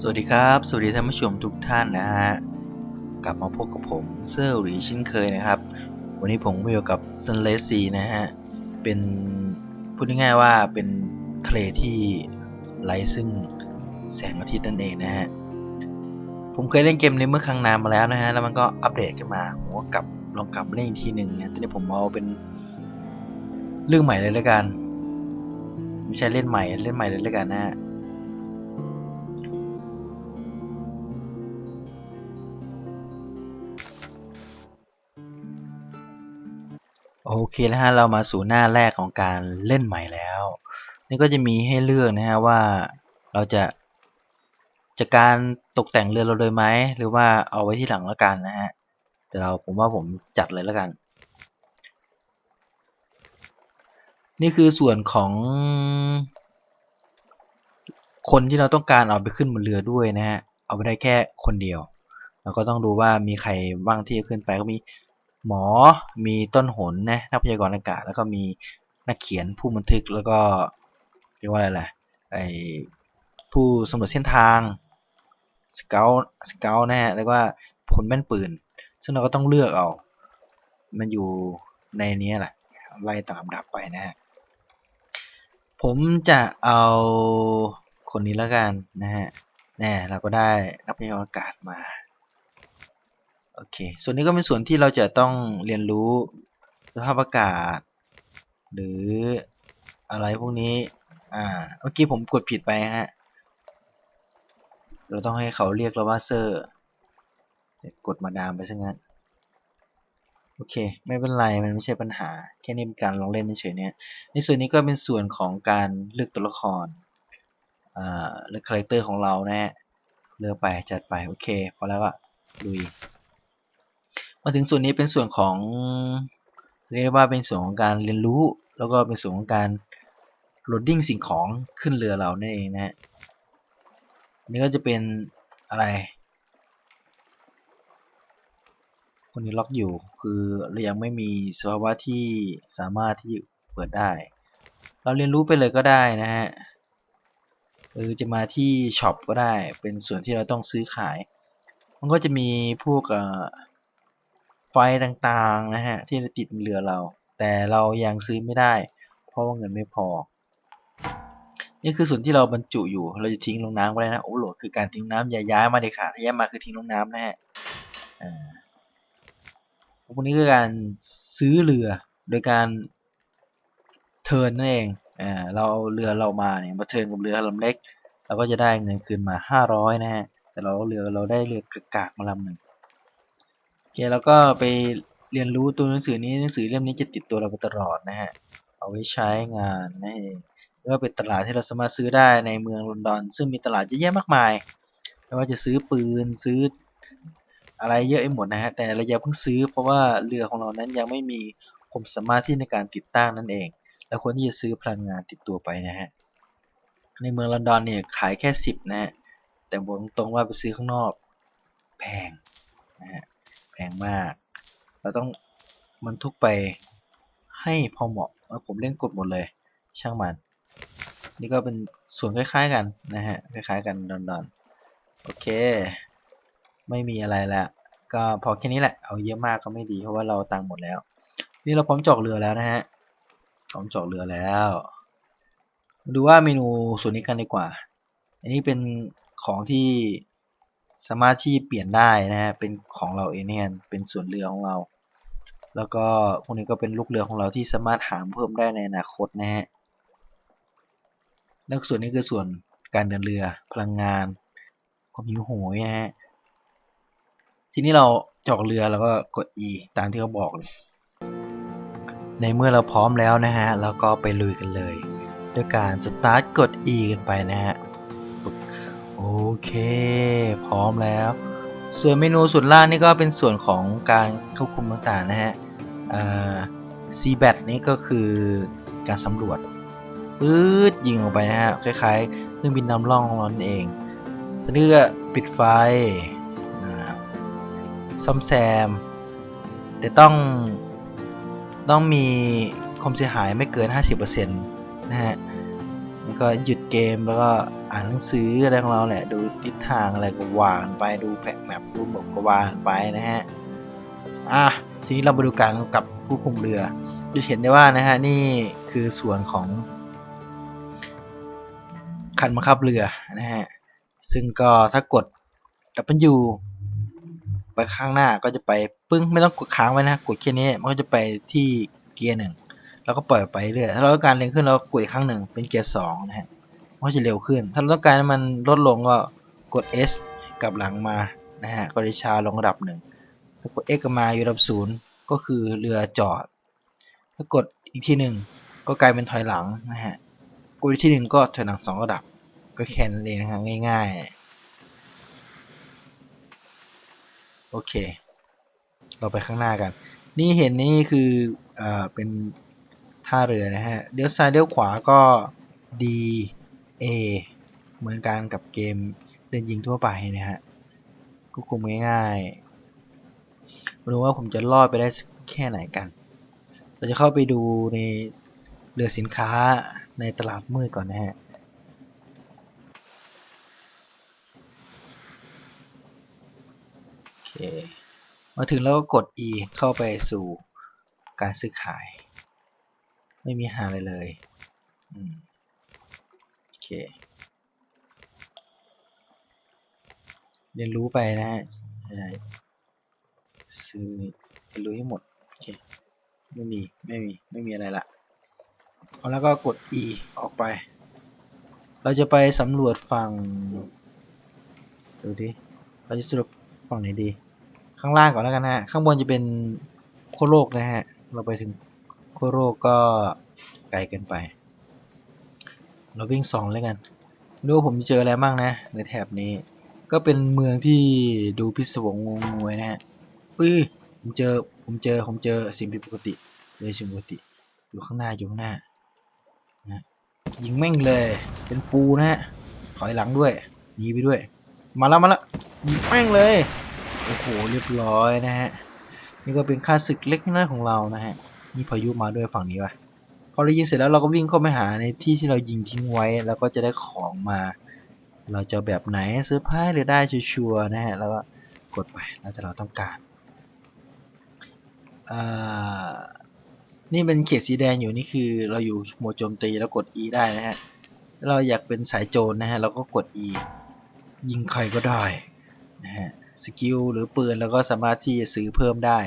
สวัสดีครับ สวัสดีท่านผู้ชมทุกท่านนะฮะ กลับมาพบกับผมเซอร์หรีเช่นเคยนะครับ วันนี้ผมมาอยู่กับซันเลสซีนะฮะ เป็นพูดง่ายๆว่าเป็นทะเลที่ไร้ซึ่งแสงอาทิตย์นั่นเองนะฮะ ผมเคยเล่นเกมนี้เมื่อครั้งนานมาแล้วนะฮะ แล้วมันก็อัปเดตขึ้นมา ผมก็กลับลองกลับเล่นอีกทีหนึ่งนะทีนี้ผมเอาเป็นเรื่องใหม่เลยแล้วกัน ไม่ใช่เล่นใหม่ เล่นใหม่เลยแล้วกันนะฮะ โอเคนะฮะเรามาสู่หน้าแรกของการเล่นใหม่แล้ว นี่ก็จะมีให้เลือกนะฮะว่าเราจะจะการตกแต่งเรือเราเลยไหมหรือว่าเอาไว้ที่หลังแล้วกันนะฮะแต่เราผมว่าผมจัดเลยแล้วกัน นี่คือส่วนของ คนที่เราต้องการเอาไปขึ้นบนเรือด้วยนะฮะเอาไปได้แค่คนเดียวเราก็ต้องดูว่ามีใครบ้างที่จะขึ้นไปก็มี หมอมีต้นหนนะนักพยากรณ์อากาศ แล้วก็มีนักเขียนผู้บันทึกแล้วก็เรียกว่าอะไรล่ะไอผู้สำรวจเส้นทางสเกลสเกลนะฮะแล้วก็คนแม่นปืน ซึ่งเราก็ต้องเลือกเอา มันอยู่ในนี้แหละไล่ตามลำดับไปนะฮะผมจะเอาคนนี้แล้วกันนะฮะแน่เราก็ได้นักพยากรณ์อากาศมา โอเค ส่วนนี้ก็เป็นส่วนที่เราจะต้องเรียนรู้สภาพอากาศ หรืออะไรพวกนี้ อ่า เมื่อกี้ผมกดผิดไปฮะ เราต้องให้เขาเรียกเราว่าเซอร์ กดมาดามไปซะงั้น โอเค ไม่เป็นไร มันไม่ใช่ปัญหา แค่นี้เป็นการลองเล่นเฉยๆเนี่ย ในส่วนนี้ก็เป็นส่วนของการเลือกตัวละคร อ่า เลือกคาแรคเตอร์ของเรานะฮะ เลือกไปจัดไป โอเค พอแล้วอะลุย มาถึงส่วนนี้เป็นส่วนของเรียกว่าเป็นส่วนของการเรียนรู้ แล้วก็เป็นส่วนของการโหลดดิ้งสิ่งของขึ้นเรือเรานั่นเองนะฮะนนี้ก็จะเป็นอะไรคนนี้ล็อกอยู่คือเรายังไม่มีสภาวะที่สามารถที่เปิดได้ เราเรียนรู้ไปเลยก็ได้นะฮะหรือจะมาที่ช็อปก็ได้เป็นส่วนที่เราต้องซื้อขาย มันก็จะมีพวกอ่อ ไฟต่างๆนะฮะที่ติดเรือเรา แต่เรายังซื้อไม่ได้ เพราะว่าเงินไม่พอ นี่คือส่วนที่เราบรรจุอยู่ เราจะทิ้งลงน้ำก็ได้นะโอ้โหคือการทิ้งน้ำอย่าย้ายมาเลยค่ะถ้าย้ายมาคือทิ้งลงน้ำนะฮะอ่าพวกนี้คือการซื้อเรือโดยการเทิร์นนั่นเองอ่าเราเอาเรือเรามาเนี่ยมาเทิร์นกับเรือลำเล็กเราก็จะได้เงินคืนมา 500 นะฮะแต่เราเรือเราได้เรือกากมาลำหนึ่ง เคแล้วก็ไปเรียนรู้ตัวหนังสือนี้หนังสือเล่มนี้จะติดตัวเราไปตลอดนะฮะเอาไว้ใช้งานนั่นเองแล้วก็เป็นตลาดที่เราสามารถซื้อได้ในเมืองลอนดอน ซึ่งมีตลาดเยอะแยะมากมายไม่ว่าจะซื้อปืนซื้ออะไรเยอะไปหมดนะฮะแต่เราอย่าเพิ่งซื้อเพราะว่าเรือของเรานั้นยังไม่มีความสามารถที่ในการติดตั้งนั่นเอง แล้วควรที่จะซื้อพลังงานติดตัวไปนะฮะในเมืองลอนดอนเนี่ยขายแค่สิบนะฮะแต่บอกตรงๆว่าไปซื้อข้างนอกแพงนะฮะ พงมาก เราต้องบรรทุกไปให้พอเหมาะแล้วผมเล่นกดหมดเลย ช่างมัน นี่ก็เป็นส่วนคล้ายๆกันนะฮะ คล้ายๆกันดอนๆ โอเค ไม่มีอะไรแล้วก็พอแค่นี้แหละ เอาเยอะมากก็ไม่ดีเพราะว่าเราตังค์หมดแล้ว นี่เราพร้อมจอกเรือแล้วนะฮะ พร้อมจอกเรือแล้ว ดูว่าเมนูส่วนนี้กันดีกว่า อันนี้เป็นของที่ สามารถที่เปลี่ยนได้นะฮะเป็นของเราเองเนี่ยเป็นส่วนเรือของเรา แล้วก็พวกนี้ก็เป็นลูกเรือของเราที่สามารถหามเพิ่มได้ในอนาคตนะฮะแล้วส่วนนี้คือส่วนการเดินเรือพลังงานความหิวโหยนะฮะทีนี้เราจอกเรือแล้วก็กด E ตามที่เขาบอกเลยในเมื่อเราพร้อมแล้วนะฮะแล้วก็ไปลุยกันเลย ด้วยการสตาร์ทกด E กันไปนะฮะ โอเค พร้อมแล้ว ส่วนเมนูส่วนล่างนี่ก็เป็นส่วนของการควบคุมต่างๆนะฮะซีแบตนี่ก็คือการสำรวจปื๊ดยิงออกไปนะฮะ คล้ายๆเครื่องบินนำร่องของเราเองตอนนี้ก็ปิดไฟซ่อมแซม แต่ต้องต้องมีความเสียหายไม่เกิน 50%นะฮะ แล้วก็หยุดเกมแล้วก็อ่านหนังสืออะไรของเราแหละ ดูทิศทางอะไรก็วางไปดูแผนแมปดูหมดก็วางไปนะฮะอะทีนี้เรามาดูการกำกับผู้คุมเรือจะเห็นได้ว่านะฮะนี่คือส่วนของ คันบังคับเรือนะฮะซึ่งก็ถ้ากด W ไปข้างหน้าก็จะไปปึ้งไม่ต้องกดค้างไว้นะกดแค่นี้มันก็จะไปที่เกียร์หนึ่ง แล้วก็ปล่อยไปเรื่อยถ้าเราต้องการเร็วขึ้นเรากดอีกครั้งหนึ่งเป็นเกียร์สองนะฮะมันจะเร็วขึ้น ถ้าเราต้องการให้มันลดลงก็กด S กลับหลังมานะฮะก็จะช้าลงระดับหนึ่งถ้ากด X กลับมาอยู่ระดับศูนย์ก็คือเรือจอด ถ้ากดอีกทีหนึ่งก็กลายเป็นถอยหลังนะฮะกดอีกทีหนึ่งก็ถอยหลังสองระดับ ก็แค่นั้นเองนะฮะง่ายๆ โอเค เราไปข้างหน้ากัน นี่เห็นนี่คือเอ่อเป็น ท่าเรือนะฮะเลี้ยวซ้ายเลี้ยวขวาก็ D A เหมือนกันกับเกมเล่นยิงทั่วไปนะฮะก็คุมง่ายๆไม่รู้ว่าผมจะรอดไปได้แค่ไหนกัน เราจะเข้าไปดูในเรือสินค้าในตลาดมืดก่อนนะฮะมาถึงแล้วก็กด E เข้าไปสู่การซื้อขาย ไม่มีหาอะไรเลยอืมโอเค เรียนรู้ไปนะฮะซื้อเรียนรู้ให้หมด โอเค ไม่มี ไม่มี ไม่มีอะไรละเอาแล้วก็กด E ออกไป เราจะไปสำรวจฝั่ง ดูดิ เราจะสำรวจฝั่งไหนดี ข้างล่างก่อนแล้วกันนะฮะ ข้างบนจะเป็นโคโลกนะฮะ เราไปถึง โคโลกก็ไกลเกินไป เราวิ่งสองเลยกันไม่รู้ว่าผมจะเจออะไรบ้างนะ ในแถบนี้ ก็เป็นเมืองที่ดูพิศวงงงงวยนะฮะอุ้ยผมเจอผมเจอผมเจอสิ่งผิดปกติเลยสิ่งปกติอยู่ข้างหน้าอยู่ข้างหน้านะยิงแม่งเลยเป็นปูนะฮะถอยหลังด้วยหนีไปด้วย มาแล้วมาแล้วยิงแม่งเลยโอ้โหเรียบร้อยนะฮะนี่ก็เป็นค่าศึกเล็กน้อยของเรานะฮะ มีพายุมาด้วยฝั่งนี้ว่ะพอเรายิงเสร็จแล้วเราก็วิ่งเข้าไปหาในที่ที่เรายิงทิ้งไว้ แล้วก็จะได้ของมา เราจะแบบไหนเซอร์ไพรส์หรือได้ชัวร์ๆนะฮะแล้วก็กดไปแล้วแต่เราต้องการนี่เป็นเขตสีแดงอยู่นี่คือเราอยู่โหมดโจมตีแล้วกด E ได้นะฮะเราอยากเป็นสายโจรนะฮะเราก็กด E ยิงใครก็ได้นะฮะสกิลหรือปืนเราก็สามารถที่จะซื้อเพิ่มได้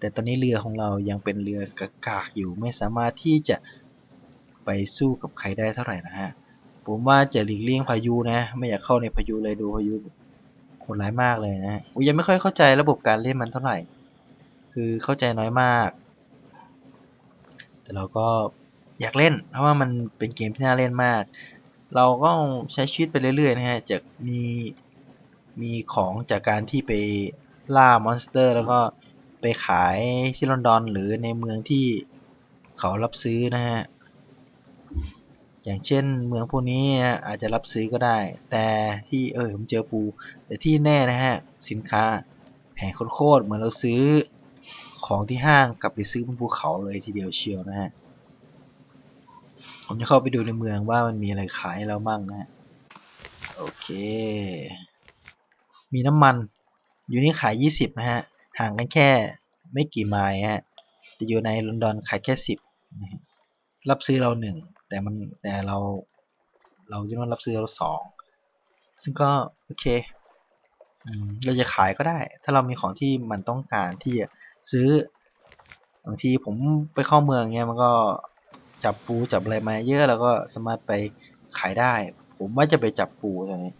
แต่ตอนนี้เรือของเรายังเป็นเรือกากๆอยู่ไม่สามารถที่จะไปสู้กับใครได้เท่าไหร่นะฮะผมว่าจะหลีกเลี่ยงพายุนะ ไม่อยากเข้าในพายุเลยดูพายุโหดร้ายมากเลยนะอุยังไม่ค่อยเข้าใจระบบการเล่นมันเท่าไหร่ คือเข้าใจน้อยมาก แต่เราก็อยากเล่น เพราะว่ามันเป็นเกมที่น่าเล่นมาก เราก็ใช้ชีวิตไปเรื่อยๆนะฮะจะมีมีของจากการที่ไปล่ามอนสเตอร์ แล้วก็ ไปขายที่ลอนดอนหรือในเมืองที่เขารับซื้อนะฮะ อย่างเช่นเมืองพวกนี้อาจจะรับซื้อก็ได้ แต่ที่เออผมเจอปู แต่ที่แน่นะฮะ สินค้าแพงโคตรเหมือนเราซื้อของที่ห้างกลับไปซื้อบนภูเขาเลยทีเดียวเชียวนะฮะ ผมจะเข้าไปดูในเมืองว่ามันมีอะไรขายให้เราบ้างนะฮะโอเค มีน้ำมัน อยู่นี่ขาย 20 นะฮะ ห่างกันแค่ไม่กี่ไมล์ฮะแต่อยู่ในลอนดอนขายแค่10นะฮะรับซื้อเราหนึ่งแต่มันแต่เรา เราจะต้องรับซื้อเราสองซึ่งก็โอเคอเราจะขายก็ได้ ถ้าเรามีของที่มันต้องการที่จะซื้อบางทีผมไปเข้าเมืองเงี้ยมันก็จับปูจับอะไรมาเยอะแล้วก็สามารถไปขายได้ ผมว่าจะไปจับปูตอนนี้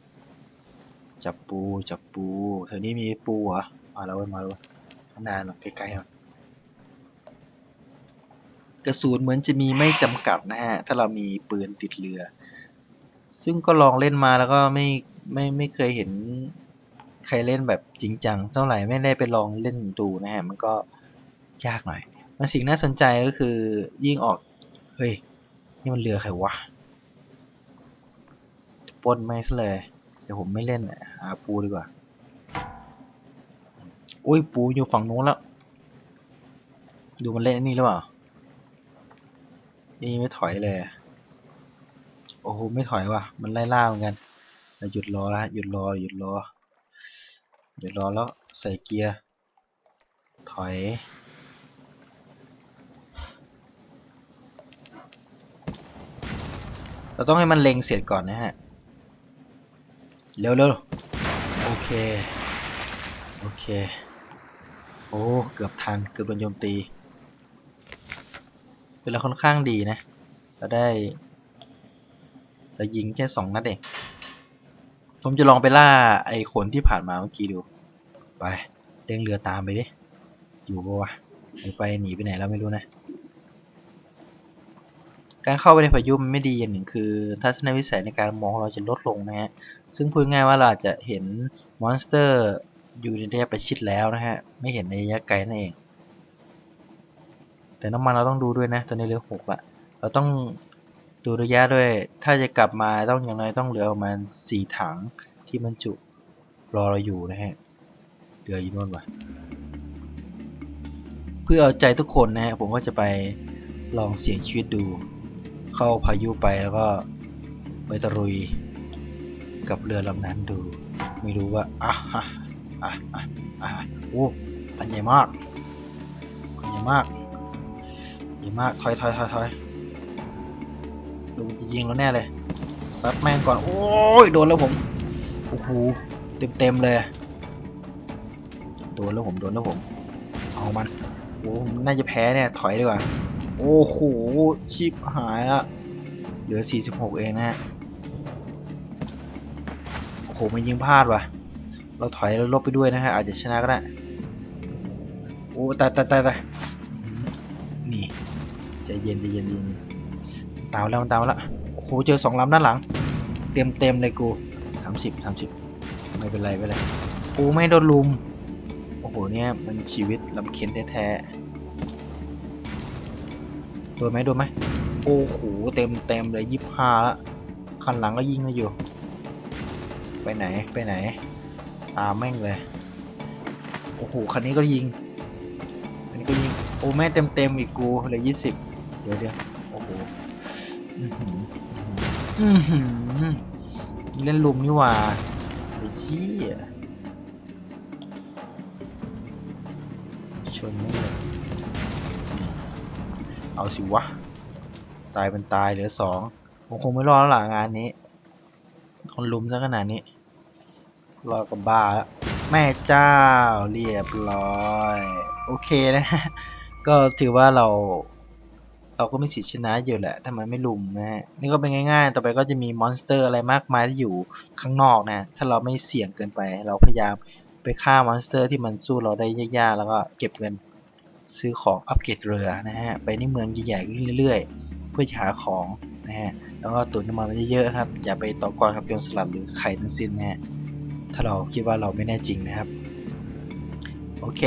จับปูจับปูแถวนี้มีปูเหรอมาแล้วเว้ยมาแล้วเว้ยข้างหน้าหน่อยใกล้ๆหน่อยกระสุนเหมือนจะมีไม่จำกัดนะฮะ ถ้าเรามีปืนติดเรือ ซึ่งก็ลองเล่นมาแล้วก็ไม่ไม่ไม่เคยเห็นใครเล่นแบบจริงจังเท่าไหร่ไม่ได้ไปลองเล่นดูนะฮะ มันก็ยากหน่อยมันสิ่งน่าสนใจก็คือยิ่งออก เฮ้ย นี่มันเรือใครวะปนไม่ซะเลย เดี๋ยวผมไม่เล่นอะหาปูดีกว่า อุ้ยปูอยู่ฝั่งนู้นแล้ว ดูมันเล่นนี่หรือเปล่า นี่ไม่ถอยเลย โอ้โหไม่ถอยว่ะ มันไล่ล่าเหมือนกันหยุดรอแล้วหยุดรอหยุดรอหยุดรอแล้วใส่เกียร์ถอยเราต้องให้มันเล็งเสร็จก่อนนะฮะ เร็วเร็วโอเค โอเค โอ้ เกือบทัน เกือบโดนโจมตีเป็นเราค่อนข้างดีนะ เราได้ เรายิงแค่สองนัดเอง ผมจะลองไปล่าไอ้คนที่ผ่านมาเมื่อกี้ดู ไปเด้งเรือตามไปดิ อยู่ปะวะหรือไปหนีไปไหนแล้วไม่รู้นะ การเข้าไปในพายุมันไม่ดีอย่างหนึ่งคือ ทัศนวิสัยในการมองของเราจะลดลงนะฮะ ซึ่งพูดง่ายว่าเราจะเห็นมอนสเตอร์อยู่ในระยะประชิดแล้วนะฮะ ไม่เห็นในระยะไกลนั่นเอง แต่น้ำมันเราต้องดูด้วยนะ ตอนนี้เหลือหกละเราต้องดูระยะด้วย ถ้าจะกลับมาต้องอย่างน้อยต้องเหลือประมาณสี่ถังที่บรรจุรอเราอยู่นะฮะเหลืออยู่นู่นวะเพื่อเอาใจทุกคนนะฮะผมก็จะไปลองเสี่ยงชีวิตดู เข้าพายุไปแล้วก็ไปตะลุยกับเรือลำนั้นดู ไม่รู้ว่าอะฮะอะอะอะโอ้อันใหญ่มากอันใหญ่มากใหญ่มากถอยถอยถอยถอยดูจะยิงแล้วแน่เลยซัดแม่งก่อน โอ้ยโดนแล้วผมโอ้โหเต็มเต็มเลยโดนแล้วผมโดนแล้วผมเอามันโอ้ผมน่าจะแพ้เนี่ยถอยดีกว่า โอ้โหชิบหายละเหลือ 46 เองนะฮะโอ้โหมันยิงพลาดว่ะ เราถอยแล้วลบไปด้วยนะฮะอาจจะชนะก็ได้โอ้ตายตายตายตายนี่ใจเย็นใจเย็นใจเย็นตามแล้วตามแล้วโอ้โหเจอสองลำด้านหลัง เต็มเต็มเลยกู30 30ไม่เป็นไรไม่เป็นไรกูไม่โดนลุมโอ้โหเนี่ยมันชีวิตลำเค็นแท้ๆ โดนไหมโดนไหมโอ้โหเต็มเต็มเลยยี่ห้าละคันหลังก็ยิงมาอยู่ ไปไหนไปไหนตามแม่งเลยโอ้โหคันนี้ก็ยิงคันนี้ก็ยิงโอ้แม่เต็มเต็มอีกกูเลยยี่สิบเดี๋ยวเดี๋ยวโอ้โหอื้อหืออื้อหือเล่นลุมนี่หว่าไอ้ชี่ยชนไม่เลย เอาสิวะ ตายเป็นตายเหลือสองผมคงไม่รอดแล้วล่ะงานนี้ คนลุมซะขนาดนี้ รอดกับบ้าแล้ว แม่เจ้าเรียบร้อย โอเคนะฮะ ก็ถือว่าเรา เราก็มีสิทธิชนะอยู่แหละ ถ้ามันไม่ลุมนะฮะ นี่ก็เป็นง่ายๆ ต่อไปก็จะมีมอนสเตอร์อะไรมากมายที่อยู่ข้างนอกนะ ถ้าเราไม่เสี่ยงเกินไป เราพยายามไปฆ่ามอนสเตอร์ที่มันสู้เราได้ยากๆ แล้วก็เก็บเงิน ซื้อของอัปเกรดเรือนะฮะไปในเมืองใหญ่ๆเรื่อยๆ เพื่อจะหาของนะฮะแล้วก็ตุนน้ำมันไว้เยอะๆครับอย่าไปต่อกรกับโจรสลัดหรือใครทั้งสิ้นนะฮะถ้าเราคิดว่าเราไม่แน่จริงนะครับ โอเค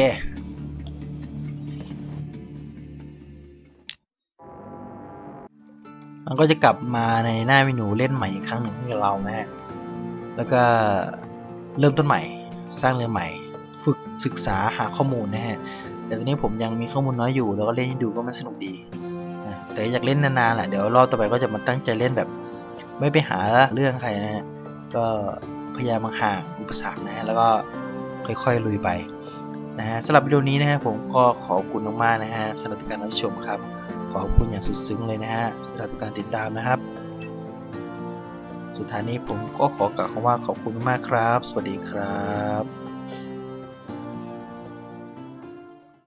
มันก็จะกลับมาในหน้าเมนูเล่นใหม่อีกครั้งหนึ่งให้กับเรานะฮะ แล้วก็เริ่มต้นใหม่ สร้างเรือใหม่ ฝึกศึกษาหาข้อมูลนะฮะ แต่ตอนนี้ผมยังมีข้อมูลน้อยอยู่ แล้วก็เล่นให้ดูก็มันสนุกดีนะแต่อยากเล่นนานๆแหละเดี๋ยวรอบต่อไปก็จะมาตั้งใจเล่นแบบ ไม่ไปหาเรื่องใครนะฮะก็พยายามห่างอุปสรรคนะฮะแล้วก็ค่อยๆลุยไปนะฮะสำหรับวิดีโอนี้นะฮะผมก็ขอบคุณมากๆนะฮะสำหรับการรับชมครับ ขอบคุณอย่างสุดซึ้งเลยนะฮะสำหรับการติดตามนะครับ สุดท้ายนี้ผมก็ขอกล่าวคำว่าขอบคุณมากครับ สวัสดีครับ